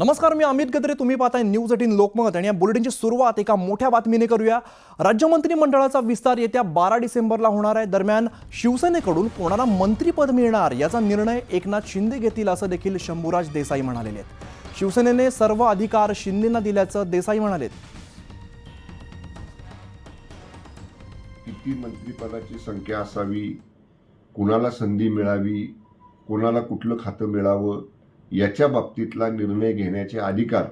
नमस्कार मी अमित गद्रे. तुम्ही पाहताय न्यूज एटीन लोकमत आणि या बुलेटिनची सुरुवात एका मोठ्या बातमीने करूया. राज्य मंत्रिमंडळाचा विस्तार येत्या बारा डिसेंबरला होणार आहे. दरम्यान शिवसेनेकडून कोणाला मंत्रीपद मिळणार याचा निर्णय एकनाथ शिंदे घेतील असं देखील शंभूराज देसाई म्हणालेले आहेत. शिवसेनेने सर्व अधिकार शिंदेना दिल्याचं देसाई म्हणाले किती मंत्रिपदाची संख्या असावी? कुणाला संधी मिळावी? कोणाला कुठलं खातं मिळावं? याच्या बाबतीतला निर्णय घेण्याचे अधिकार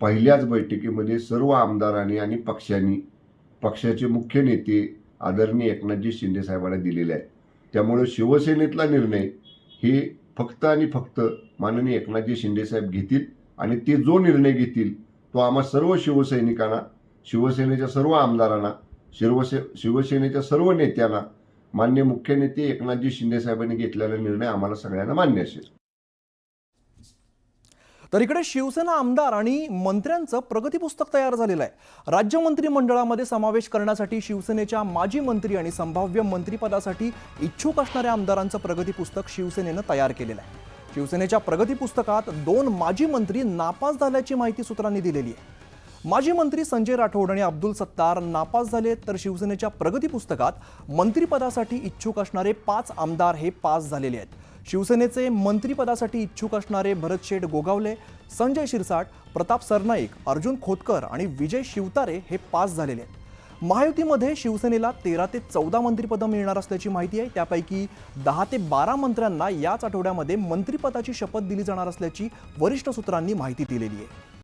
पहिल्याच बैठकीमध्ये सर्व आमदारांनी आणि पक्षांनी पक्षाचे मुख्य नेते आदरणीय एकनाथजी शिंदे साहेबांना दिलेले आहे त्यामुळे शिवसेनेतला निर्णय हे फक्त आणि फक्त माननीय एकनाथजी शिंदे साहेब घेतील आणि ते जो निर्णय घेतील तो आम्हा सर्व शिवसैनिकांना शिवसेनेच्या सर्व आमदारांना शिवसे शिवसेनेच्या सर्व नेत्यांना मान्य मुख्य नेते एकनाथजी शिंदे साहेबांनी घेतलेला निर्णय आम्हाला सगळ्यांना मान्य असेल. तर इकडे शिवसेना आमदार आणि मंत्र्यांचं प्रगती पुस्तक तयार झालेलं आहे. राज्य मंत्रिमंडळामध्ये समावेश करण्यासाठी शिवसेनेच्या माजी मंत्री आणि संभाव्य मंत्रिपदासाठी इच्छुक असणाऱ्या आमदारांचं प्रगती पुस्तक शिवसेनेनं तयार केलेलं आहे. शिवसेनेच्या प्रगती पुस्तकात दोन माजी मंत्री नापास झाल्याची माहिती सूत्रांनी दिलेली आहे. माजी मंत्री संजय राठोड आणि अब्दुल सत्तार नापास झाले तर शिवसेनेच्या प्रगती पुस्तकात मंत्रिपदासाठी इच्छुक असणारे पाच आमदार हे पास झालेले आहेत. शिवसेनेचे मंत्रिपदासाठी इच्छुक असणारे भरत शेठ गोगावले संजय शिरसाट प्रताप सरनाईक अर्जुन खोतकर आणि विजय शिवतारे हे पास झालेले आहेत. महायुतीमध्ये शिवसेनेला तेरा ते चौदा मंत्रिपदं मिळणार असल्याची माहिती आहे. त्यापैकी दहा ते बारा मंत्र्यांना याच आठवड्यामध्ये मंत्रिपदाची शपथ दिली जाणार असल्याची वरिष्ठ सूत्रांनी माहिती दिलेली आहे.